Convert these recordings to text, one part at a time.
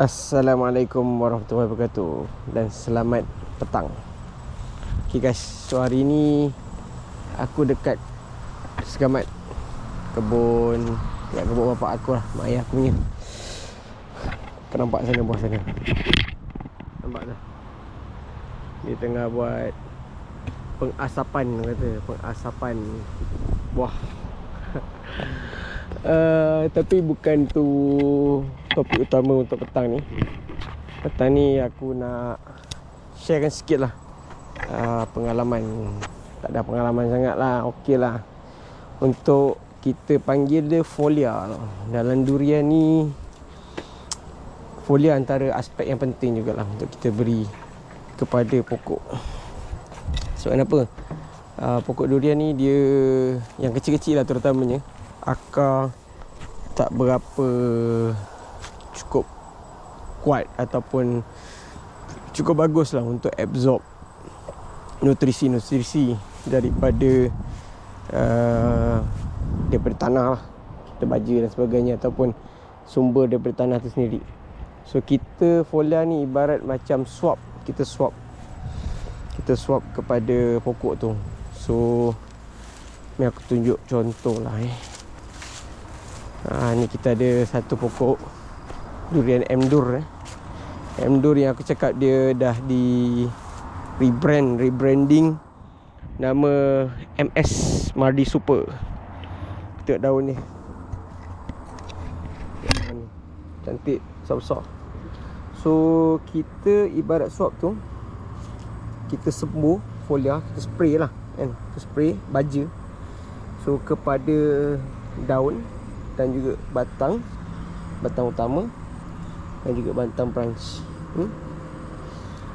Assalamualaikum warahmatullahi wabarakatuh Dan selamat petang. Okay guys So hari ni Aku dekat Segamat Kebun. Ya kebun bapak aku lah Mak ayah aku punya. Kau nampak sana bawah sana? Nampak tak? Dia tengah buat Pengasapan kata Pengasapan Buah. Uh, Tapi bukan tu Topik utama untuk petang ni. Petang ni aku nak Sharekan sikit lah uh, Pengalaman. Tak ada pengalaman sangat lah Okey lah. Untuk kita panggil dia folia. Dalam durian ni Folia antara aspek yang penting jugalah Untuk kita beri Kepada pokok. Sebab kenapa? Uh, pokok durian ni dia Yang kecil-kecil lah terutamanya. Akar Tak berapa kuat ataupun cukup bagus lah untuk absorb nutrisi-nutrisi daripada uh, daripada tanah lah kita baja dan sebagainya ataupun sumber daripada tanah tu sendiri. So kita folia ni ibarat macam swap. Kita swap kita swap kepada pokok tu. So ni aku tunjuk contoh lah eh. Ha, ni kita ada satu pokok durian Mdur eh. Mdur yang aku cakap dia dah di rebrand, rebranding nama MS Mardi Super. Tengok daun ni. Cantik, besar-besar. So, kita ibarat swap tu kita sembuh folia, kita spray lah kan. Kita spray baja. So, kepada daun dan juga batang batang utama dan juga Bantam branch. Hmm?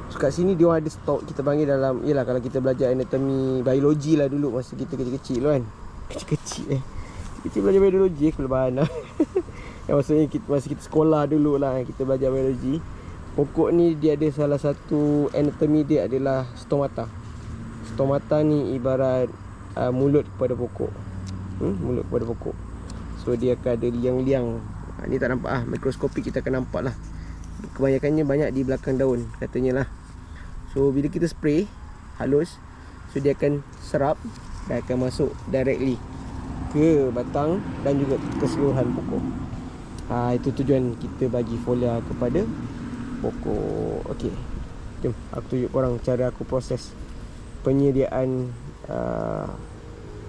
So kat sini dia ada stok kita panggil dalam yalah kalau kita belajar anatomi biologi lah dulu masa kita kecil-kecil kan. Kecil-kecil eh. Kita belajar biologi aku lebahan lah. Yang maksudnya kita, masa kita sekolah dulu lah kita belajar biologi. Pokok ni dia ada salah satu anatomi dia adalah stomata. Stomata ni ibarat uh, mulut kepada pokok. Hmm? Mulut kepada pokok. So dia akan ada liang-liang ha, Ni tak nampak lah Mikroskopik kita akan nampak lah. Kebanyakannya banyak di belakang daun Katanya lah. So bila kita spray Halus So dia akan serap Dan akan masuk directly Ke batang Dan juga keseluruhan pokok. Ha, Itu tujuan kita bagi folia kepada Pokok. Okay Jom aku tunjuk korang cara aku proses Penyediaan uh,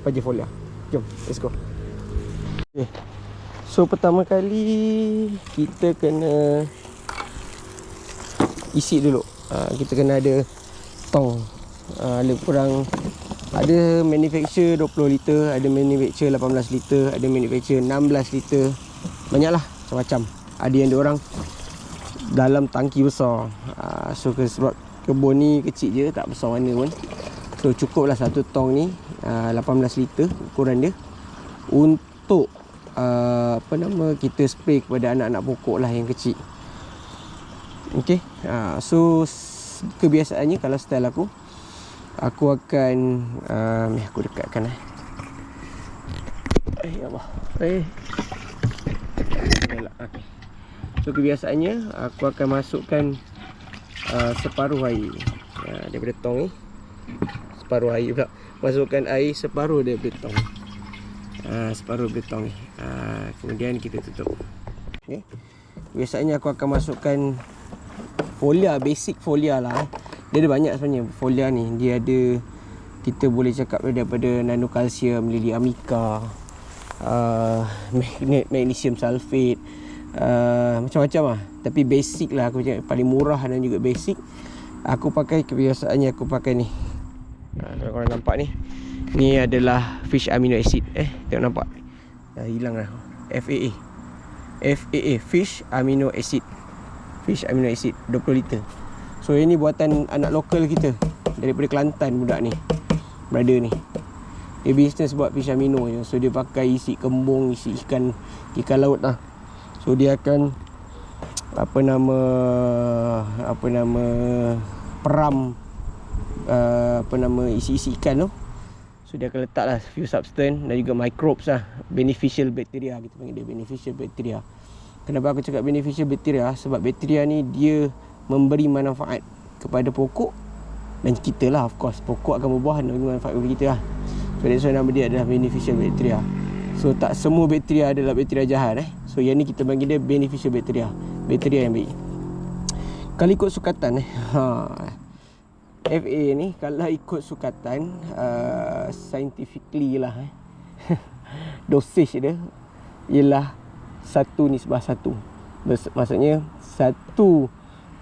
Bagi folia. Jom let's go. Okay So pertama kali kita kena isi dulu. Uh, kita kena ada tong. Uh, lebih kurang ada manufacture 20 liter, ada manufacture 18 liter, ada manufacture 16 liter. Banyaklah macam-macam. Ada yang orang dalam tangki besar. Uh, so ke, sebab kebun ni kecil je, tak besar mana pun. So cukuplah satu tong ni uh, 18 liter ukuran dia untuk uh, apa nama kita spray kepada anak-anak pokok lah yang kecil. Okey. Uh, so kebiasaannya kalau style aku aku akan uh, ni aku dekatkan eh. Eh Allah. Eh. So kebiasaannya aku akan masukkan uh, separuh air uh, daripada tong ni. Separuh air pula. Masukkan air separuh daripada tong. Uh, separuh betong ni uh, Kemudian kita tutup. Okay. Biasanya aku akan masukkan Folia, basic folia lah eh. Dia ada banyak sebenarnya folia ni. Dia ada Kita boleh cakap daripada nanokalsium, lili amica uh, Magnesium sulfate uh, Macam-macam lah. Tapi basic lah aku cakap Paling murah dan juga basic. Aku pakai kebiasaannya aku pakai ni. Kalau korang nampak ni Ni adalah fish amino acid eh tengok nampak. Dah hilang dah. FAA. FAA fish amino acid. Fish amino acid 20 liter. So ini buatan anak lokal kita daripada Kelantan budak ni. Brother ni. Dia business buat fish amino je. So dia pakai isi kembung, isi ikan ikan laut lah. So dia akan apa nama apa nama peram uh, apa nama isi-isi ikan tu So dia akan letak lah few substance dan juga microbes lah Beneficial bacteria kita panggil dia beneficial bacteria Kenapa aku cakap beneficial bakteria? Sebab bakteria ni dia memberi manfaat kepada pokok dan kita lah of course. Pokok akan berbuah dan manfaat kepada kita lah. So that's why nama dia adalah beneficial bakteria. So tak semua bakteria adalah bakteria jahat eh. So yang ni kita panggil dia beneficial bakteria. Bakteria yang baik. Kalau ikut sukatan eh. Ha. FA ni kalau ikut sukatan uh, scientifically lah eh. dosage dia ialah satu nisbah satu. Maksudnya satu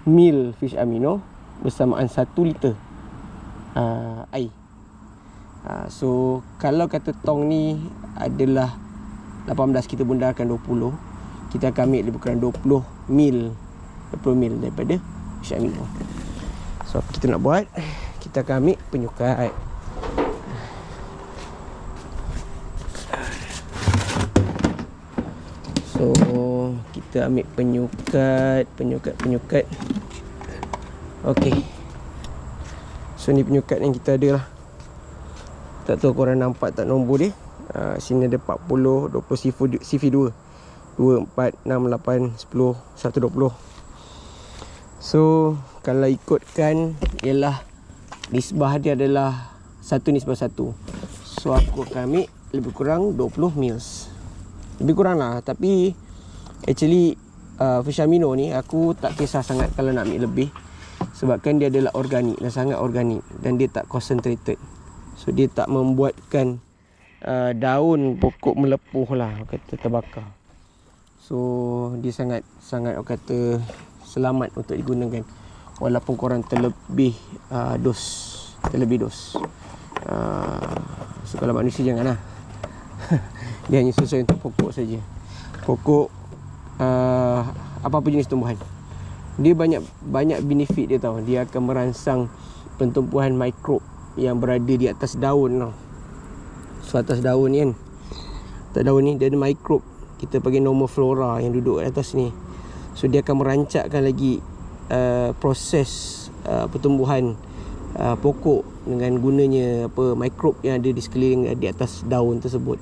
mil fish amino bersamaan satu liter uh, air. Uh, so kalau kata tong ni adalah 18 kita bundarkan 20 kita akan ambil lebih kurang 20 mil 20 mil daripada fish amino. So apa kita nak buat? Kita akan ambil penyukat. So kita ambil penyukat, penyukat, penyukat. Okey. So ni penyukat yang kita ada lah. Tak tahu korang nampak tak nombor dia. Uh, sini ada 40, 20 CV, CV2. 2, 4, 6, 8, 10, 120. So kalau ikutkan ialah nisbah dia adalah satu nisbah satu. So aku akan ambil lebih kurang 20 mils. Lebih kurang lah tapi actually uh, fish amino ni aku tak kisah sangat kalau nak ambil lebih sebabkan dia adalah organik dan sangat organik dan dia tak concentrated. So dia tak membuatkan uh, daun pokok melepuh lah kata terbakar. So dia sangat sangat kata selamat untuk digunakan walaupun korang terlebih uh, dos terlebih dos uh, so kalau manusia janganlah dia hanya sesuai untuk pokok saja pokok uh, apa-apa jenis tumbuhan dia banyak banyak benefit dia tahu dia akan merangsang pertumbuhan mikrob yang berada di atas daun tau. So atas daun ni kan. Atas daun ni dia ada mikrob. Kita panggil normal flora yang duduk atas ni. So dia akan merancakkan lagi uh, proses uh, pertumbuhan uh, pokok dengan gunanya apa mikrob yang ada di sekeliling di atas daun tersebut.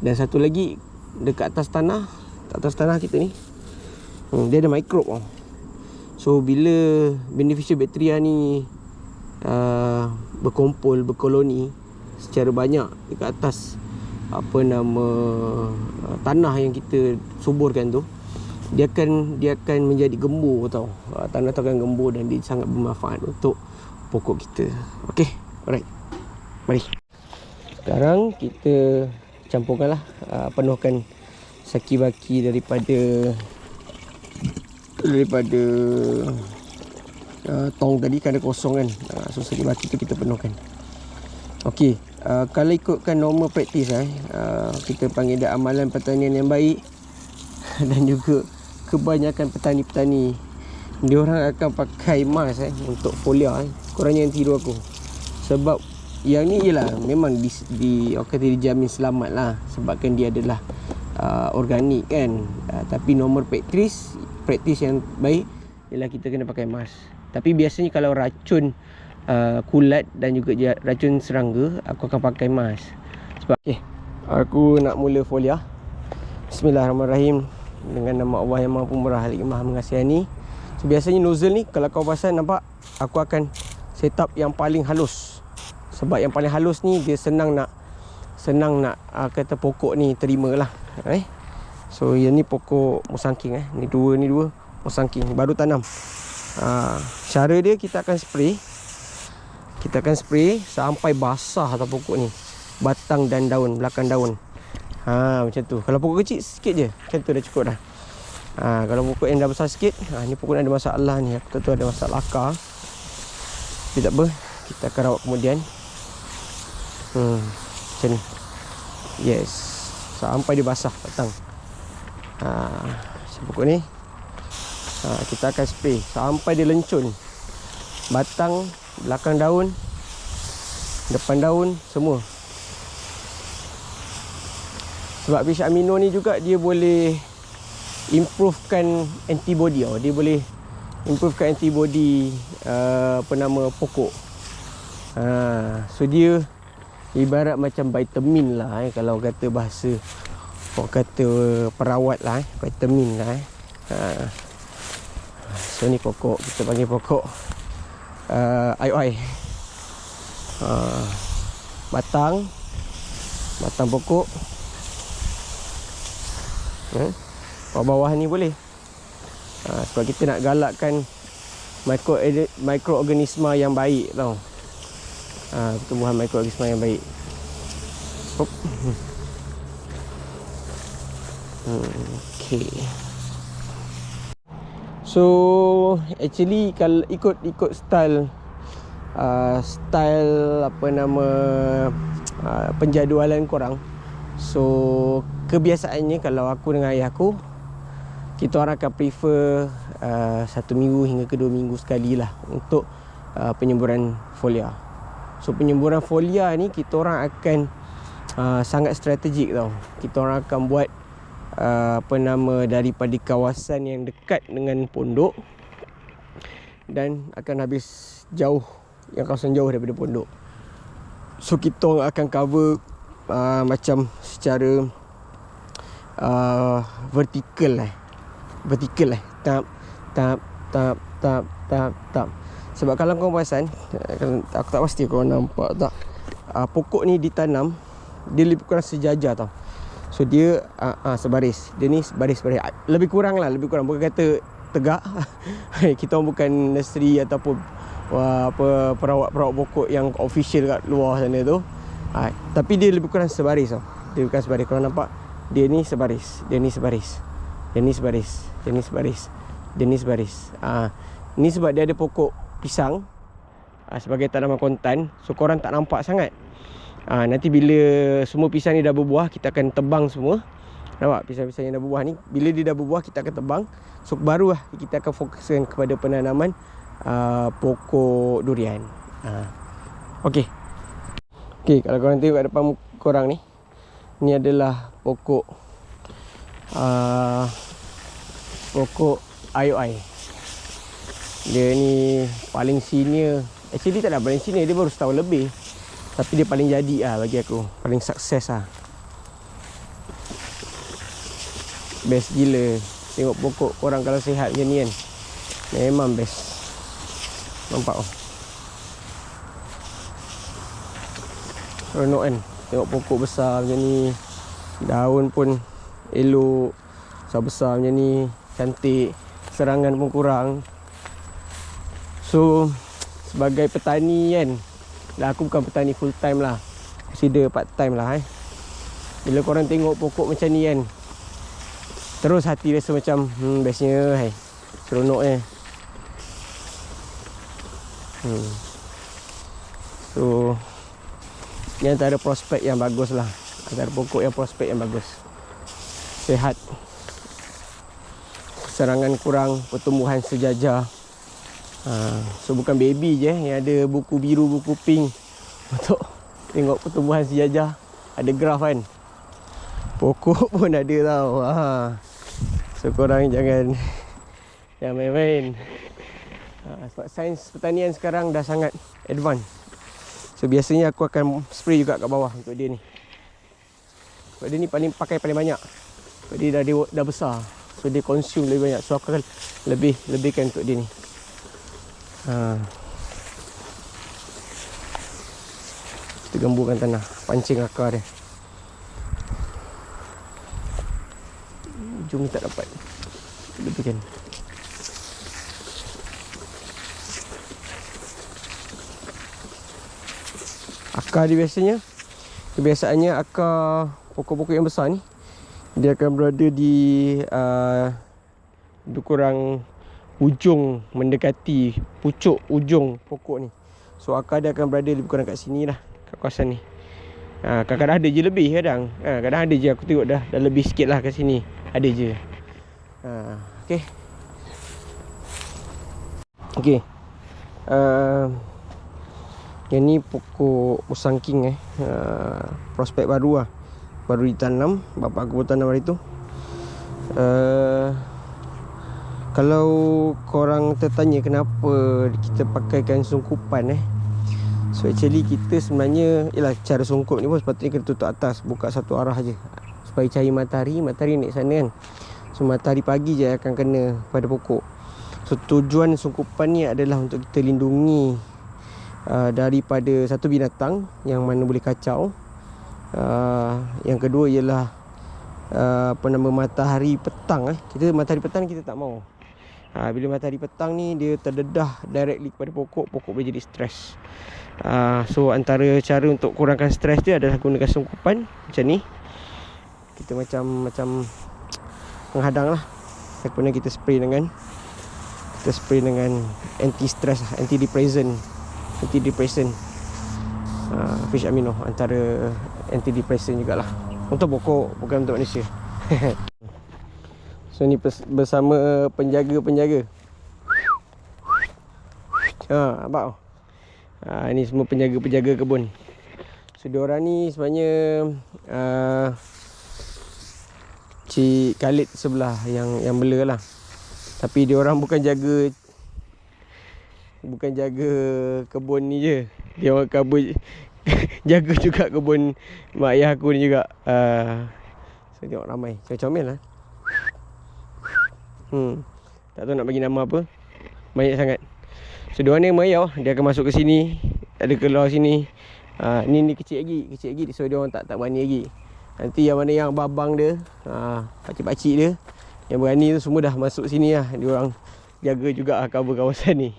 Dan satu lagi dekat atas tanah, atas tanah kita ni. Hmm, dia ada mikrob oh. So bila beneficial bakteria ni uh, berkumpul, berkoloni secara banyak dekat atas apa nama uh, tanah yang kita suburkan tu dia akan dia akan menjadi gembur tau. Tanah tu akan gembur dan dia sangat bermanfaat untuk pokok kita. Okey, alright. Mari. Sekarang kita campurkanlah uh, penuhkan saki baki daripada daripada uh, tong tadi kan ada kosong kan. Uh, so saki baki tu kita penuhkan. Okey, uh, kalau ikutkan normal practice eh, uh, kita panggil dia amalan pertanian yang baik dan juga kebanyakan petani-petani dia orang akan pakai mask eh untuk folia eh. Korang yang tidur aku. Sebab yang ni ialah memang di, di kata dijamin selamat lah sebabkan dia adalah uh, organik kan. Uh, tapi nomor praktis praktis yang baik ialah kita kena pakai mask. Tapi biasanya kalau racun uh, kulat dan juga racun serangga aku akan pakai mask. Sebab okay, aku nak mula folia. Bismillahirrahmanirrahim dengan nama Allah yang Maha Pemurah lagi Maha Mengasihani. So biasanya nozzle ni kalau kau pasang nampak aku akan set up yang paling halus. Sebab yang paling halus ni dia senang nak senang nak uh, kata pokok ni terima lah. Eh? So yang ni pokok musangking eh. Ni dua ni dua musangking baru tanam. Uh, cara dia kita akan spray. Kita akan spray sampai basah atau pokok ni. Batang dan daun, belakang daun. Ha macam tu. Kalau pokok kecil sikit je. Macam tu dah cukup dah. Ha kalau pokok yang dah besar sikit, ha ni pokok ada masalah ni. Aku tahu ada masalah akar. Tapi tak apa. Kita akan rawat kemudian. Hmm. Macam ni. Yes. Sampai dia basah batang. Ha macam pokok ni. Ha kita akan spray sampai dia lencun. Batang, belakang daun, depan daun semua sebab fish amino ni juga dia boleh improvekan antibody oh. Dia boleh improvekan antibody uh, apa nama pokok. Ha, so dia ibarat macam vitamin lah eh, kalau kata bahasa Orang kata perawat lah eh. Vitamin lah eh. Ha. So ni pokok Kita panggil pokok uh, IOI ha. Batang Batang pokok eh. Bawah-bawah ni boleh ha. Sebab kita nak galakkan Mikro mikroorganisma yang baik tau. Ha, pertumbuhan mikroorganisma yang baik. Hop. Hmm, okay. So actually kalau ikut ikut style uh, style apa nama uh, penjadualan korang. So kebiasaannya kalau aku dengan ayah aku kita orang akan prefer uh, satu minggu hingga ke dua minggu sekali lah untuk uh, penyemburan folia. So penyemburan folia ni kita orang akan uh, sangat strategik tau. Kita orang akan buat uh, apa nama daripada kawasan yang dekat dengan pondok dan akan habis jauh yang kawasan jauh daripada pondok. So kita orang akan cover uh, macam secara uh, vertikal lah vertikal lah tap tap tap tap tap tap. Sebab kalau kau perasan aku tak pasti kau nampak tak uh, pokok ni ditanam dia lebih kurang sejajar tau. So dia uh, uh, sebaris. Dia ni baris baris lebih kurang lah lebih kurang. Bukan kata tegak. Kita bukan nursery ataupun wah, apa perawat-perawat pokok yang official kat luar sana tu. Uh, tapi dia lebih kurang sebaris tau. Dia bukan sebaris. Kalau nampak dia ni sebaris dia ni sebaris dia ni sebaris jenis baris jenis baris ah ni sebab dia ada pokok pisang ah, sebagai tanaman kontan. So korang tak nampak sangat. Ah, nanti bila semua pisang ni dah berbuah kita akan tebang semua. Nampak pisang-pisang yang dah berbuah ni? Bila dia dah berbuah kita akan tebang. So barulah kita akan fokuskan kepada penanaman ah, pokok durian. Ah. okey. Okey kalau korang tengok kat depan korang ni ni adalah pokok uh, pokok IOI dia ni paling senior. Actually tak ada paling senior dia baru setahun lebih. Tapi dia paling jadi lah bagi aku. Paling sukses lah. Best gila. Tengok pokok orang kalau sihat macam ni kan. Memang best. Nampak oh. Renok kan. Tengok pokok besar macam ni daun pun elok besar-besar macam ni cantik serangan pun kurang. So sebagai petani kan dah aku bukan petani full time lah. Consider part time lah eh. Bila korang tengok pokok macam ni kan terus hati rasa macam hmm bestnya hai seronok eh. Hmm. so ni antara prospek yang bagus lah antara pokok yang prospek yang bagus. Sehat. Serangan kurang pertumbuhan sejajar. Ha, so bukan baby je yang ada buku biru buku pink. Untuk tengok pertumbuhan sejajar ada graf kan? Pokok pun ada tau. Ha. so korang jangan jangan main-main. Ha, sebab sains pertanian sekarang dah sangat advance. So biasanya aku akan spray juga kat bawah untuk dia ni sebab dia ni paling pakai paling banyak. Sebab dia dah, dia dah besar. So dia consume lebih banyak. So aku akan lebih lebihkan untuk dia ni. Ha. Kita gemburkan tanah. Pancing akar dia. Ujung tak dapat. Lebihkan. Akar dia biasanya? Kebiasaannya akar pokok-pokok yang besar ni dia akan berada di uh, lebih kurang ujung mendekati pucuk ujung pokok ni. So akar dia akan berada lebih kurang kat sini lah kat kawasan ni. Uh, kadang-kadang ada je lebih kadang. Uh, kadang ada je aku tengok dah dah lebih sikit lah kat sini. Ada je. Uh, ok ok uh, yang ni pokok usang king eh. Uh, prospek baru lah baru ditanam bapak aku pun tanam hari tu. Uh, kalau korang tertanya kenapa kita pakaikan sungkupan eh? So actually kita sebenarnya ialah cara sungkup ni pun sepatutnya kena tutup atas buka satu arah aje supaya cahaya matahari matahari naik sana kan? So matahari pagi je akan kena pada pokok. So tujuan sungkupan ni adalah untuk kita lindungi uh, daripada satu binatang yang mana boleh kacau uh, yang kedua ialah uh, apa nama matahari petang eh kita matahari petang kita tak mau Ha, bila matahari petang ni dia terdedah directly kepada pokok, pokok boleh jadi stres. Ha, so antara cara untuk kurangkan stres dia adalah gunakan sungkupan macam ni. Kita macam macam menghadang lah. Kemudian kita spray dengan kita spray dengan anti stress, anti depressant, anti depressant. Ha, fish amino antara anti depressant jugalah. Untuk pokok bukan untuk manusia. So ni bersama penjaga-penjaga. Ha, nampak Ha, ni semua penjaga-penjaga kebun. So diorang ni sebenarnya uh, Cik Khalid sebelah yang yang bela lah. Tapi diorang bukan jaga bukan jaga kebun ni je. Dia orang kabut jaga juga kebun mak ayah aku ni juga. Uh, so tengok ramai. Comel-comel lah. Hmm. Tak tahu nak bagi nama apa. Banyak sangat. So dua ni merayau, dia akan masuk ke sini, ada keluar sini. Ha, ni ni kecil lagi, kecil lagi so dia orang tak tak berani lagi. Nanti yang mana yang babang dia, ha, pakcik-pakcik dia yang berani tu semua dah masuk sini lah. Dia orang jaga juga lah cover kawasan ni.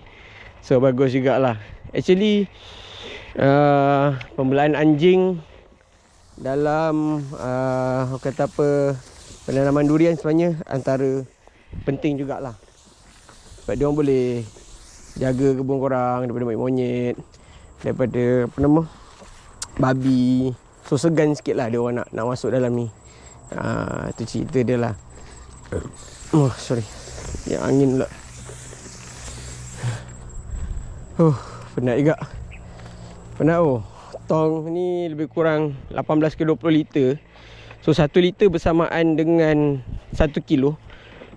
So bagus jugalah. Actually uh, pembelaan anjing dalam uh, kata apa penanaman durian sebenarnya antara penting jugalah. Sebab dia orang boleh jaga kebun korang daripada monyet daripada apa nama babi. So segan sikit lah dia orang nak, nak masuk dalam ni. Ha, tu cerita dia lah. Oh sorry. Yang angin pula. Oh penat juga penat oh tong ni lebih kurang 18 ke 20 liter. So 1 liter bersamaan dengan 1 kilo.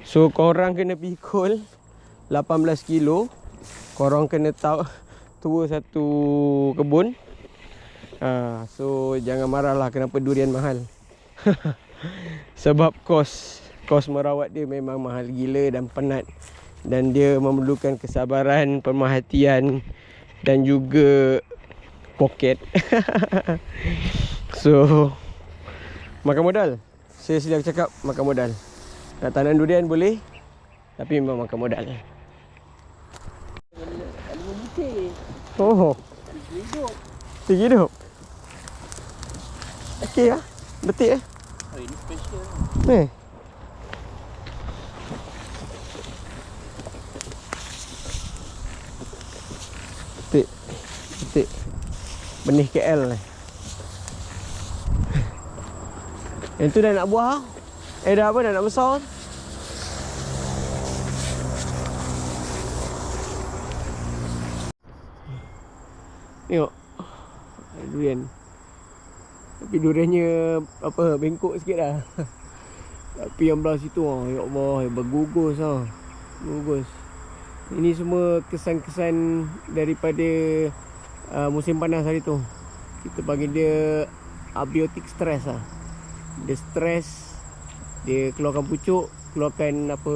So korang kena pikul 18 kilo. Korang kena tahu Tua satu kebun. Ha, So jangan marah lah kenapa durian mahal. Sebab kos Kos merawat dia memang mahal gila dan penat. Dan dia memerlukan kesabaran, pemerhatian Dan juga poket So Makan modal. Saya sedang cakap makan modal. Nak tanam durian boleh Tapi memang makan modal. Oh. Tinggi hidup. Okey lah Betik eh? Oh ini special. Ni Betik. Betik Benih KL ni. Yang tu dah nak buah Eh dah apa? Dah nak besar Tengok. Durian. Tapi duriannya Apa Bengkok sikit Tapi yang belah situ oh, Ya Allah Bergugus lah Bergugus Ini semua kesan-kesan Daripada uh, Musim panas hari tu Kita panggil dia Abiotic stress lah. Dia stress dia keluarkan pucuk keluarkan apa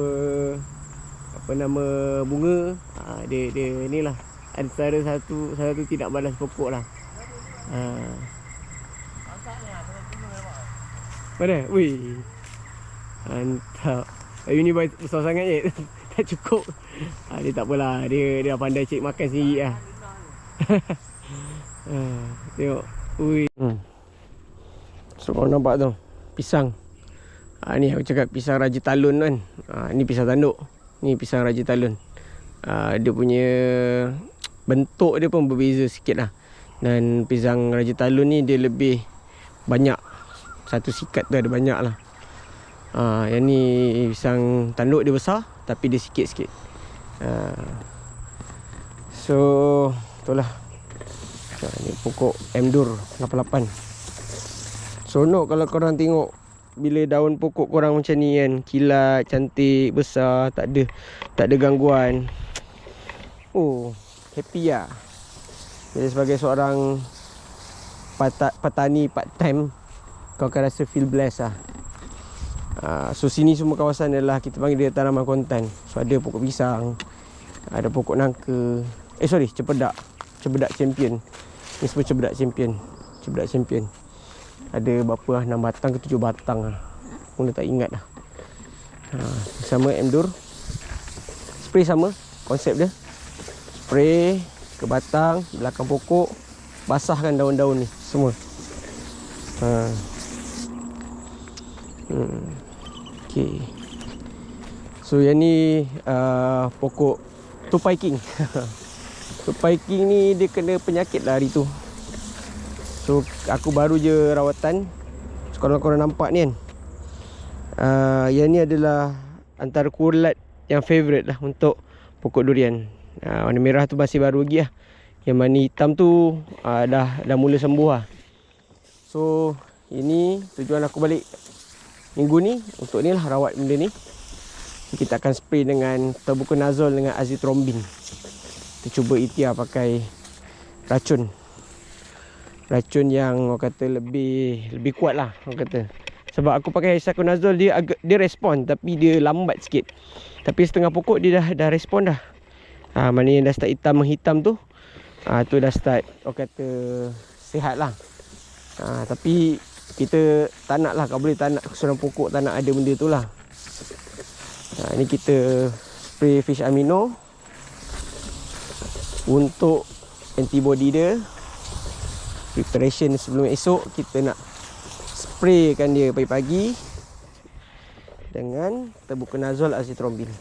apa nama bunga. Ha, dia dia inilah antara satu satu tidak balas pokok lah. Ha. mana? Wih mantap. Ayu ni besar sangat je. Tak cukup. Ha, Dia tak apalah. Dia dia pandai cek makan sendiri lah ha, Tengok Ui. Hmm. So kau nampak tu Pisang Ha, ni aku cakap pisang Raja Talun kan. Ha, ni pisang tanduk. Ni pisang Raja Talun. Ha, dia punya bentuk dia pun berbeza sikit lah. Dan pisang Raja Talun ni dia lebih banyak. Satu sikat tu ada banyak lah. Ha, yang ni pisang tanduk dia besar tapi dia sikit sikit. Ha, so, itulah. Ha, ni pokok Mdur 88. Sonok kalau korang tengok bila daun pokok korang macam ni kan. Kilat cantik besar tak ada tak ada gangguan. Oh happy lah jadi sebagai seorang petani part time kau akan rasa feel blessed lah uh, so sini semua kawasan adalah kita panggil dia tanaman kontan. So ada pokok pisang ada pokok nangka eh sorry cepedak. Cepedak champion. Ni semua cepedak champion. Cepedak champion. Ada berapa lah? 6 batang ke 7 batang lah. Dah tak ingat lah uh, sama Emdur spray sama konsep dia. Spray ke batang belakang pokok. Basahkan daun-daun ni semua. Ha. hmm. Okay. So yang ni uh, pokok tupai king. tupai king ni dia kena penyakit lah hari tu. So aku baru je rawatan. So kalau korang nampak ni kan. Uh, yang ni adalah antara kulat yang favourite lah untuk pokok durian. Uh, warna merah tu masih baru lagi lah. Yang mana hitam tu uh, dah dah mula sembuh lah. So ini tujuan aku balik minggu ni untuk ni lah rawat benda ni kita akan spray dengan terbukonazol dengan azithromycin kita cuba ikhtiar pakai racun. Racun yang orang kata lebih lebih kuat lah orang kata. Sebab aku pakai isaconazole dia agak dia respon tapi dia lambat sikit. Tapi setengah pokok dia dah dah respon dah. Ha, mana yang dah start hitam menghitam tu ha, tu dah start orang kata sihat lah. Ha, tapi kita tak nak lah kalau boleh tak nak keseluruhan pokok tak nak ada benda tu lah. Ha, ni kita spray fish amino untuk antibody dia preparation sebelum esok kita nak spraykan dia pagi-pagi dengan terbukonazol azithromycin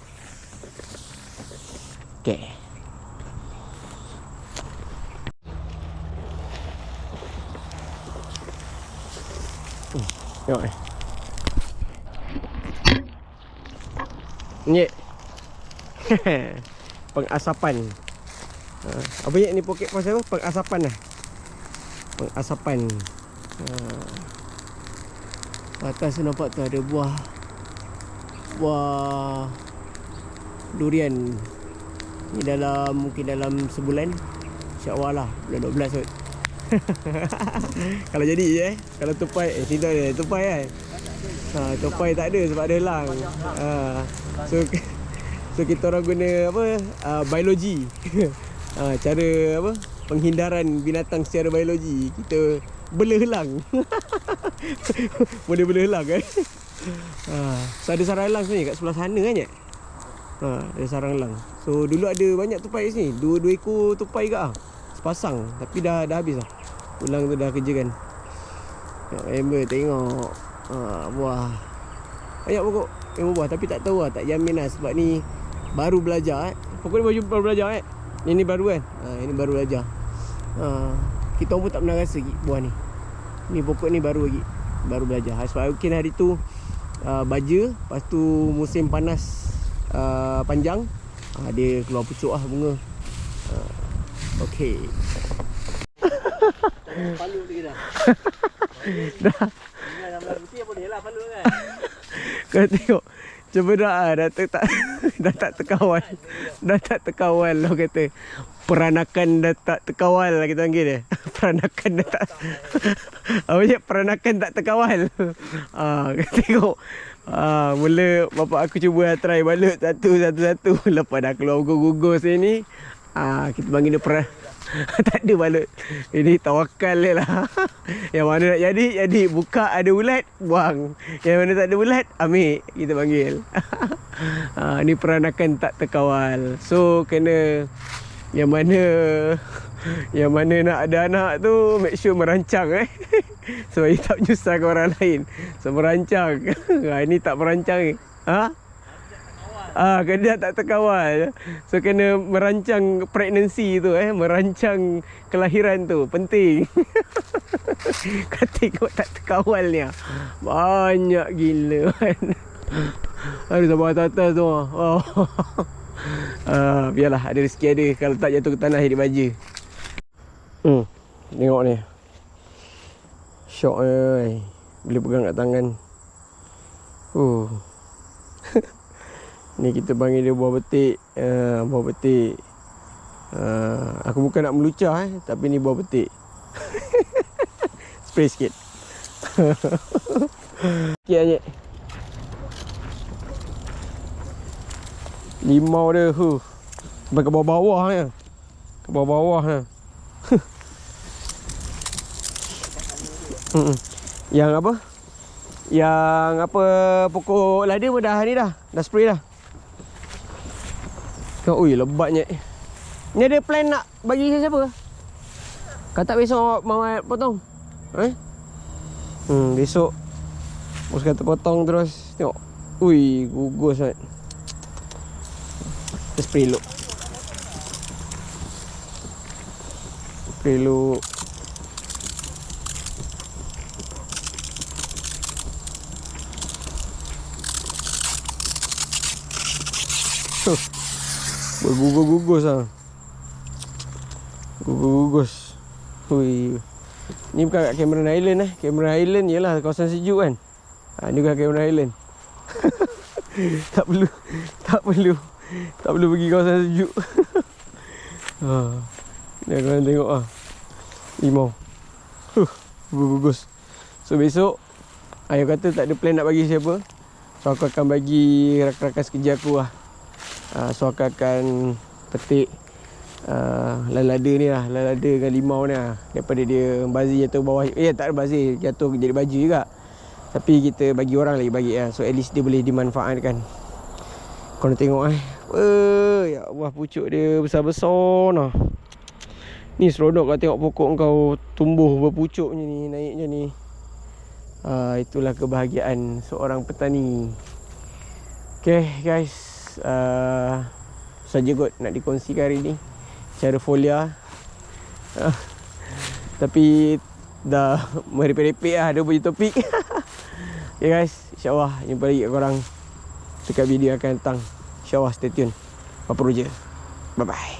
okay. Tengok ni. Ni. Pengasapan. Ha. Apa ni poket pasal apa? Pengasapan lah. Pengasapan. Ha. Atas tu nampak tu ada buah. Buah. Durian. Ni dalam mungkin dalam sebulan. InsyaAllah lah. Bulan 12 kot. kalau jadi je eh. Kalau tupai eh sini ada tupai kan. Ha tupai tak ada sebab ada helang. Ha so so kita orang guna apa? Uh, biologi. ha cara apa? Penghindaran binatang secara biologi. Kita bela helang. Boleh bela helang kan. Ha so ada sarang helang sini kat sebelah sana kan. Ha ada sarang helang. So dulu ada banyak tupai sini. Dua-dua ekor tupai ke ah sepasang tapi dah dah habis lah pulang tu dah kerja kan tengok member tengok ha, buah banyak pokok member buah tapi tak tahu lah tak jamin lah sebab ni baru belajar eh pokok ni baru belajar eh ni ni baru kan? Ha, ini baru belajar ha, kita pun tak pernah rasa buah ni. Ni pokok ni baru lagi. Baru belajar. Ha, sebab mungkin hari tu uh, baja lepas tu musim panas uh, panjang uh, dia keluar pucuk lah bunga. Uh, Okay Palu lagi dah. Dah lah, kan? Kau tengok Cuba ah, dah tak, tak dah tak terkawal. Dah tak terkawal lah kata. Peranakan dah tak terkawal lah kita panggil dia. Peranakan dah tak Apa je peranakan tak terkawal. Ah, tengok. Ah, mula bapak aku cuba try balut satu satu satu lepas dah keluar gugur-gugur sini. Ah, kita panggil dia peranakan tak ada balut. Ini tawakal je lah. Yang mana nak jadi, jadi. Buka ada ulat, buang. Yang mana tak ada ulat, ambil. Kita panggil. ha, ni peranakan tak terkawal. So, kena yang mana yang mana nak ada anak tu make sure merancang eh. Sebab so, tak menyusahkan orang lain. So merancang. ha, ini tak merancang. Ha? Ah, kena tak terkawal. So kena merancang pregnancy tu eh, merancang kelahiran tu penting. Kata kau tak terkawal ni. Ah. Banyak gila kan. Ada sampai atas, atas tu. Oh. Ah, biarlah ada rezeki ada kalau tak jatuh ke tanah jadi baja. Hmm. Tengok ni. Syok eh. Boleh pegang kat tangan. Uh. Ni kita panggil dia buah betik uh, Buah betik uh, Aku bukan nak melucah eh Tapi ni buah betik Spray sikit Sikit aja. Limau dia hu. Sampai ke bawah-bawah ni. Ke bawah-bawah ni. Yang apa? Yang apa pokok lada pun dah ni dah. Dah spray dah. Kau ui lebatnya. Ni ada plan nak bagi siapa? Kata besok Mamat potong. Eh? Hmm, besok Bos kata potong terus. Tengok. Ui, gugus spray dulu. Spray dulu. Bergugus-gugus lah. Gugus-gugus. Ui. Ni bukan kat Cameron Island eh. Cameron Island ialah kawasan sejuk kan. Ha, ni bukan Cameron Island. tak perlu tak perlu tak perlu pergi kawasan sejuk. ha. Ni korang tengok ah. Limau. Huh, gugus. So besok ayah kata tak ada plan nak bagi siapa. So aku akan bagi rakan-rakan sekerja aku lah. Ha, so aku akan petik uh, lalada ni lah lalada dengan limau ni lah. Daripada dia bazir jatuh bawah eh tak ada bazir jatuh jadi baju juga. Tapi kita bagi orang lagi bagi lah so at least dia boleh dimanfaatkan. Nak tengok eh? Uh, ya Allah pucuk dia besar-besar nah. Ni seronok kau tengok pokok kau tumbuh berpucuk ni naik macam ni. Uh, itulah kebahagiaan seorang petani. Okay guys uh, saja kot nak dikongsikan hari ni. Cara folia. Uh, tapi dah merepek-repek lah ada punya topik. Okay guys. insyaAllah jumpa lagi kat korang. Dekat video akan datang. insyaAllah stay tune. Apa je. Bye bye